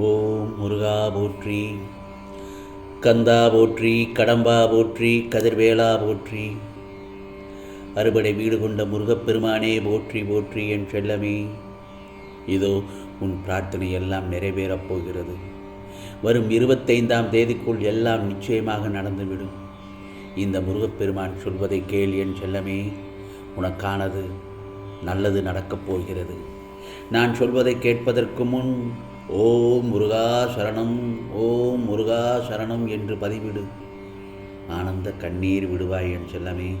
ஓம் முருகா போற்றி கந்தா போற்றி கடம்பா போற்றி கதிர்வேலா போற்றி. அறுபடை வீடு கொண்ட முருகப்பெருமானே போற்றி போற்றி என் செல்லமே. இதோ உன் பிரார்த்தனை எல்லாம் நிறைவேறப் போகிறது. வரும் இருபத்தைந்தாம் தேதிக்குள் எல்லாம் நிச்சயமாக நடந்துவிடும். இந்த முருகப்பெருமான் சொல்வதை கேள் என் செல்லமே. உனக்கானது நல்லது நடக்கப் போகிறது. நான் சொல்வதை கேட்பதற்கு முன் ஓம் முருகா சரணம் ஓம் முருகா சரணம் என்று பதிவிடு. ஆனந்த கண்ணீர் விடுவாய் என் செல்லமே.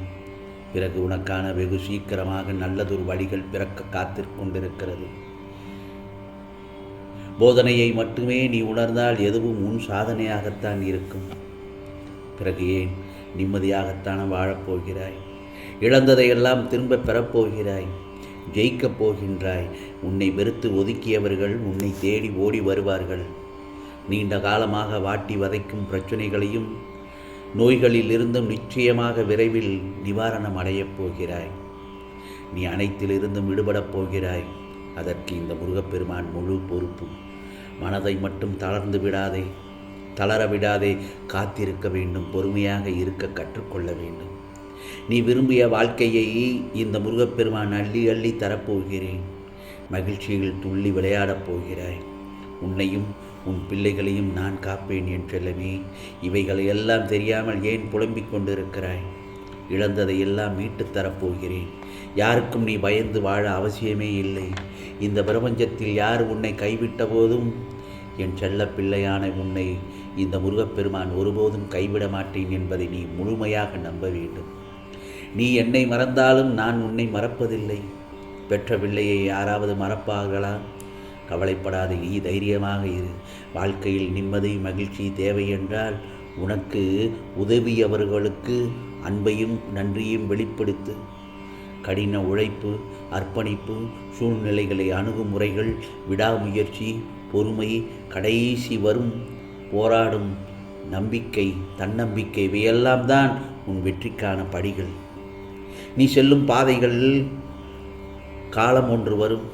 பிறகு உனக்கான வெகு சீக்கிரமாக நல்லதொரு வழிகள் பிறக்க காத்திருக் கொண்டிருக்கிறது. போதனையை மட்டுமே நீ உணர்ந்தால் எதுவும் உன் சாதனையாகத்தான் இருக்கும். பிறகு ஏன் நிம்மதியாகத்தான வாழப்போகிறாய் இழந்ததையெல்லாம் திரும்ப பெறப்போகிறாய் ஜெயிக்கப் போகின்றாய். உன்னை வெறுத்து ஒதுக்கியவர்கள் உன்னை தேடி ஓடி வருவார்கள். நீண்ட காலமாக வாட்டி வதைக்கும் பிரச்சனைகளையும் நோய்களிலிருந்தும் நிச்சயமாக விரைவில் நிவாரணம் அடையப் போகிறாய். நீ அனைத்திலிருந்தும் விடுபடப் போகிறாய். அதற்கு இந்த முருகப்பெருமான் முழு பொறுப்பு. மனதை மட்டும் தளர்ந்து விடாதே தளர விடாதே காத்திருக்க வேண்டும் பொறுமையாக இருக்க கற்றுக்கொள்ள வேண்டும். நீ விரும்பிய வாழ்க்கையை இந்த முருகப்பெருமான் அள்ளி அள்ளி தரப்போகிறேன். மகிழ்ச்சியில் துள்ளி விளையாடப் போகிறாய். உன்னையும் உன் பிள்ளைகளையும் நான் காப்பேன் என்றெல்லவே இவைகளை எல்லாம் தெரியாமல் ஏன் புலம்பிக் கொண்டிருக்கிறாய்? இழந்ததை எல்லாம் மீட்டுத் தரப்போகிறேன். யாருக்கும் நீ பயந்து வாழ அவசியமே இல்லை. இந்த பிரபஞ்சத்தில் யார் உன்னை கைவிட்ட போதும்? என் செல்ல பிள்ளையான உன்னை இந்த முருகப்பெருமான் ஒருபோதும் கைவிட மாட்டேன் என்பதை நீ முழுமையாக நம்ப வேண்டும். நீ என்னை மறந்தாலும் நான் உன்னை மறப்பதில்லை. பெற்ற பிள்ளையை யாராவது மறப்பார்களா? கவலைப்படாது நீ தைரியமாக இரு. வாழ்க்கையில் நிம்மதி மகிழ்ச்சி தேவை என்றால் உனக்கு உதவியவர்களுக்கு அன்பையும் நன்றியும் வெளிப்படுத்து. கடின உழைப்பு அர்ப்பணிப்பு சூழ்நிலைகளை அணுகுமுறைகள் விடாமுயற்சி பொறுமை கடைசி வரும் போராடும் நம்பிக்கை தன்னம்பிக்கை இவையெல்லாம் தான் உன் வெற்றிக்கான படிகள். நீ செல்லும் பாதைகள் காலம் ஒன்று வரும்.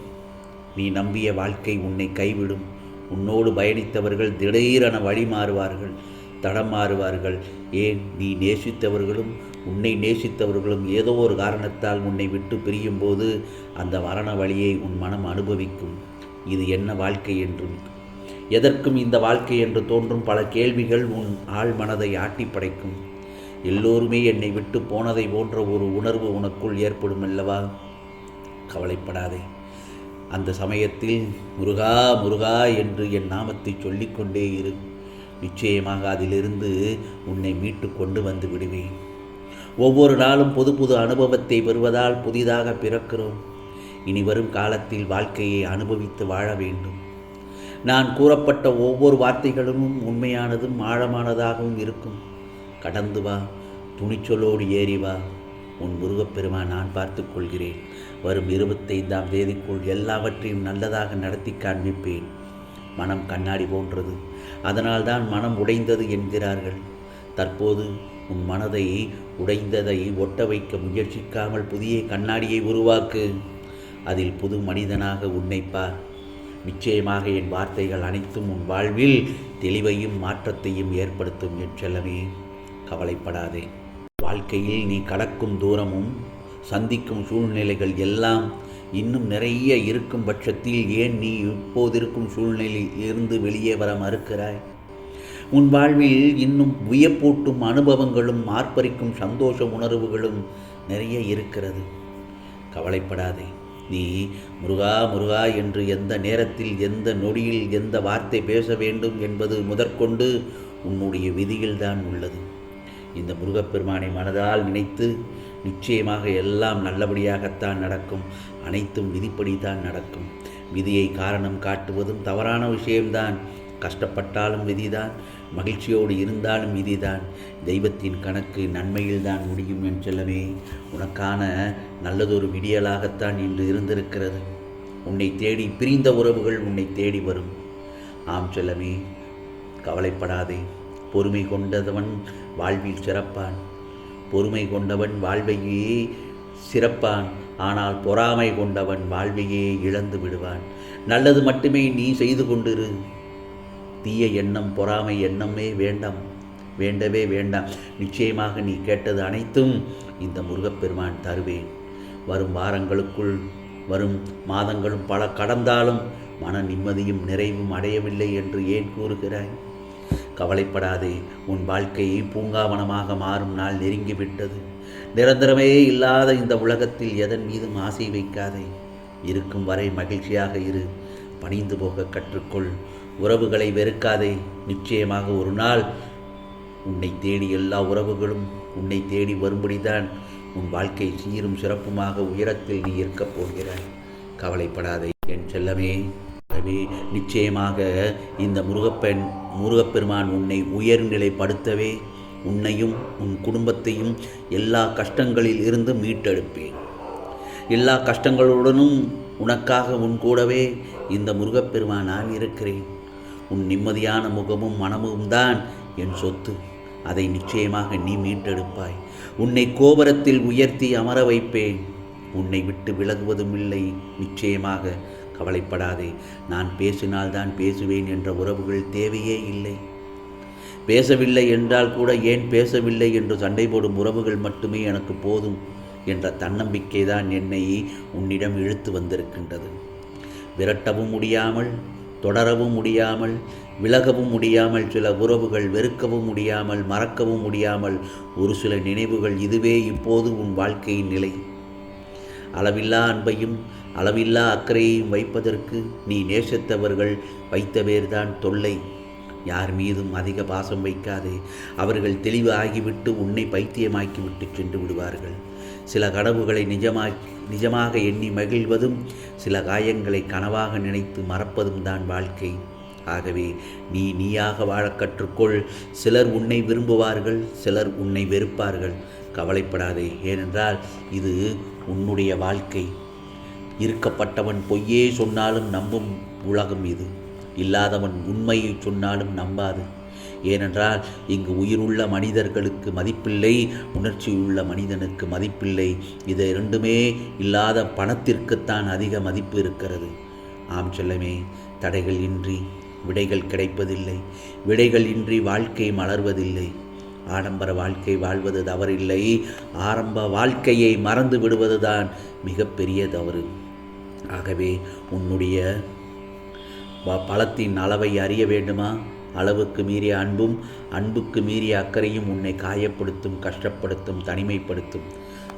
நீ நம்பிய வாழ்க்கை உன்னை கைவிடும். உன்னோடு பயணித்தவர்கள் திடீரென வழி மாறுவார்கள் தடம் மாறுவார்கள். ஏன்? நீ நேசித்தவர்களும் உன்னை நேசித்தவர்களும் ஏதோ ஒரு காரணத்தால் உன்னை விட்டு பிரியும் போது அந்த மரண வழியை உன் மனம் அனுபவிக்கும். இது என்ன வாழ்க்கை என்றும். எதற்கும் இந்த வாழ்க்கை என்று தோன்றும் பல கேள்விகள் உன் ஆழ் மனதை ஆட்டி படைக்கும் எல்லோருமே என்னை விட்டு போனதை போன்ற ஒரு உணர்வு உனக்குள் ஏற்படும் அல்லவா? கவலைப்படாதே. அந்த சமயத்தில் முருகா முருகா என்று என் நாமத்தை சொல்லிக்கொண்டே இரு. நிச்சயமாக அதிலிருந்து உன்னை மீட்டு கொண்டு வந்து விடுவேன். ஒவ்வொரு நாளும் புது புது அனுபவத்தை பெறுவதால் புதிதாக பிறக்கிறோம். இனி வரும் காலத்தில் வாழ்க்கையை அனுபவித்து வாழ வேண்டும். நான் கூறப்பட்ட ஒவ்வொரு வார்த்தைகளும் உண்மையானதும் ஆழமானதாகவும் இருக்கும். கடந்து வா துணிச்சலோடு ஏறி வா. உன் முருகப்பெருமான் நான் பார்த்து கொள்கிறேன். வரும் இருபத்தைந்தாம் தேதிக்குள் எல்லாவற்றையும் நல்லதாக நடத்தி காண்பிப்பேன். மனம் கண்ணாடி போன்றது. அதனால்தான் மனம் உடைந்தது என்கிறார்கள். தற்போது உன் மனதை உடைந்ததை ஒட்ட வைக்க முயற்சிக்காமல் புதிய கண்ணாடியை உருவாக்கு. அதில் புது மனிதனாக உன்னைப்பார் நிச்சயமாக என் வார்த்தைகள் அனைத்தும் உன் வாழ்வில் தெளிவையும் மாற்றத்தையும் ஏற்படுத்தும் என் செல்லவே கவலைப்படாதே. வாழ்க்கையில் நீ கடக்கும் தூரமும் சந்திக்கும் சூழ்நிலைகள் எல்லாம் இன்னும் நிறைய இருக்கும் பட்சத்தில் ஏன் நீ இப்போதிருக்கும் சூழ்நிலையில் இருந்து வெளியே வர மறுக்கிறாய்? உன் வாழ்வில் இன்னும் வியப்பூட்டும் அனுபவங்களும் ஆர்ப்பரிக்கும் சந்தோஷ உணர்வுகளும் நிறைய இருக்கிறது. கவலைப்படாதே. நீ முருகா முருகா என்று எந்த நேரத்தில் எந்த நொடியில் எந்த வார்த்தை பேச வேண்டும் என்பது முதற்கொண்டு உன்னுடைய விதியில்தான் உள்ளது. இந்த முருகப்பெருமானை மனதால் நினைத்து நிச்சயமாக எல்லாம் நல்லபடியாகத்தான் நடக்கும். அனைத்தும் விதிப்படி தான் நடக்கும். விதியை காரணம் காட்டுவதும் தவறான விஷயம்தான். கஷ்டப்பட்டாலும் விதிதான். மகிழ்ச்சியோடு இருந்தாலும் விதிதான். தெய்வத்தின் கணக்கு நன்மையில்தான் முடியும் என் செல்லமே. உனக்கான நல்லதொரு விடியலாகத்தான் இன்று இருந்திருக்கிறது. உன்னை தேடி பிரிந்த உறவுகள் உன்னை தேடி வரும். ஆம் செல்லமே கவலைப்படாதே. பொறுமை கொண்டவன் வாழ்வில் சிறப்பான். பொறுமை கொண்டவன் வாழ்வையே சிறப்பான். ஆனால் பொறாமை கொண்டவன் வாழ்வையே இழந்து விடுவான். நல்லது மட்டுமே நீ செய்து கொண்டிரு. தீய எண்ணம் பொறாமை எண்ணமே வேண்டாம். வேண்டவே வேண்டாம். நிச்சயமாக நீ கேட்டது அனைத்தும் இந்த முருகப்பெருமான் தருவேன். வரும் வாரங்களுக்குள் வரும் மாதங்களும் பல கடந்தாலும் மன நிம்மதியும் நிறைவும் அடையவில்லை என்று ஏன் கூறுகிறாய்? கவலைப்படாதே உன் வாழ்க்கையை பூங்காவனமாக மாறும் நாள் நெருங்கிவிட்டது. நிரந்தரமே இல்லாத இந்த உலகத்தில் எதன் மீதும் ஆசை வைக்காதே. இருக்கும் வரை மகிழ்ச்சியாக இரு பணிந்து போக கற்றுக்கொள். உறவுகளை வெறுக்காதே நிச்சயமாக ஒரு நாள் உன்னை தேடி எல்லா உறவுகளும் உன்னை தேடி வரும்படிதான் உன் வாழ்க்கை சீரும் சிறப்புமாக உயரத்தில் நீ இருக்கப் போகிறாய். கவலைப்படாதே என் செல்லமே. ஆகவே நிச்சயமாக இந்த முருகப்பெண் முருகப்பெருமான் உன்னை உயர்நிலைப்படுத்தவே உன்னையும் உன் குடும்பத்தையும் எல்லா கஷ்டங்களில் இருந்து மீட்டெடுப்பேன். எல்லா கஷ்டங்களுடனும் உனக்காக உன் கூடவே இந்த முருகப்பெருமான் நான் இருக்கிறேன் உன் நிம்மதியான முகமும் மனமும் தான் என் சொத்து. அதை நிச்சயமாக நீ மீட்டெடுப்பாய். உன்னை கோபுரத்தில் உயர்த்தி அமர வைப்பேன். உன்னை விட்டு விலகுவதும் இல்லை. நிச்சயமாக கவலைப்படாதே. நான் பேசினால்தான் பேசுவேன் என்ற உறவுகள் தேவையே இல்லை. பேசவில்லை என்றால் கூட ஏன் பேசவில்லை என்று சண்டை போடும் உறவுகள் மட்டுமே எனக்கு போதும் என்ற தன்னம்பிக்கை தான் என்னை உன்னிடம் இழுத்து வந்திருக்கின்றது. விரட்டவும் முடியாமல் தொடரவும் முடியாமல் விலகவும் முடியாமல் சில உறவுகள் வெறுக்கவும் முடியாமல் மறக்கவும் முடியாமல் ஒரு சில நினைவுகள் இதுவே இப்போது உன் வாழ்க்கையின் நிலை. அளவில்லா அன்பையும் அளவில்லா அக்கறையையும் வைப்பதற்கு நீ நேசித்தவர்கள் வைத்தவேர்தான் தொல்லை. யார் மீதும் அதிக பாசம் வைக்காதே. அவர்கள் தெளிவு ஆகிவிட்டு உன்னை பைத்தியமாக்கிவிட்டு சென்று விடுவார்கள். சில கனவுகளை நிஜமா நிஜமாக எண்ணி மகிழ்வதும் சில காயங்களை கனவாக நினைத்து மறப்பதும் தான் வாழ்க்கை. ஆகவே நீ நீயாக வாழ கற்றுக்கொள். சிலர் உன்னை விரும்புவார்கள் சிலர் உன்னை வெறுப்பார்கள். கவலைப்படாதே. ஏனென்றால் இது உன்னுடைய வாழ்க்கை. இருக்கப்பட்டவன் பொய்யே சொன்னாலும் நம்பும் உலகம் இது. இல்லாதவன் உண்மையை சொன்னாலும் நம்பாது. ஏனென்றால் இங்கு உயிருள்ள மனிதர்களுக்கு மதிப்பில்லை உணர்ச்சியுள்ள மனிதனுக்கு மதிப்பில்லை. இதை இரண்டுமே இல்லாத பணத்திற்குத்தான் அதிக மதிப்பு இருக்கிறது. ஆம் செல்லமே தடைகள் இன்றி விடைகள் கிடைப்பதில்லை. விடைகள் இன்றி வாழ்க்கை மலர்வதில்லை. ஆடம்பர வாழ்க்கை வாழ்வது தவறில்லை. ஆரம்ப வாழ்க்கையை மறந்து விடுவதுதான் மிகப்பெரிய தவறு. ஆகவே உன்னுடைய ப- பலத்தின் அளவை அறிய வேண்டுமா? அளவுக்கு மீறிய அன்பும் அன்புக்கு மீறிய அக்கறையும் உன்னை காயப்படுத்தும் கஷ்டப்படுத்தும் தனிமைப்படுத்தும்.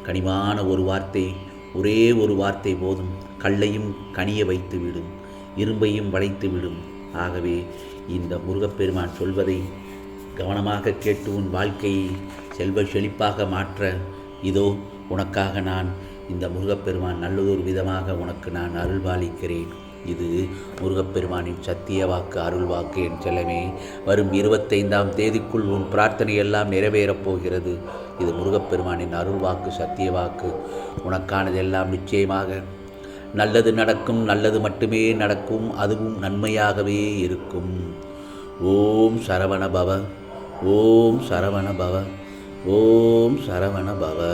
கனிவான ஒரு வார்த்தை ஒரே ஒரு வார்த்தை போதும். கல்லையும் கனிய வைத்து விடும். இரும்பையும் வளைத்து விடும். ஆகவே இந்த முருகப்பெருமான் சொல்வதை கவனமாக கேட்டு உன் வாழ்க்கையை செல்வ செழிப்பாக மாற்ற இதோ உனக்காக நான் இந்த முருகப்பெருமான் நல்லதொரு விதமாக உனக்கு நான் அருள்பாலிக்கிறேன். இது முருகப்பெருமானின் சத்திய வாக்கு அருள் வாக்கு என் செல்லமே. வரும் இருபத்தைந்தாம் தேதிக்குள் உன் பிரார்த்தனை எல்லாம் நிறைவேறப் போகிறது. இது முருகப்பெருமானின் அருள் வாக்கு சத்திய வாக்கு. உனக்கானதெல்லாம் நிச்சயமாக நல்லது நடக்கும் நல்லது மட்டுமே நடக்கும் அதுவும் நன்மையாகவே இருக்கும். ஓம் சரவண பவ ஓம் சரவண பவ ஓம் சரவண பவ.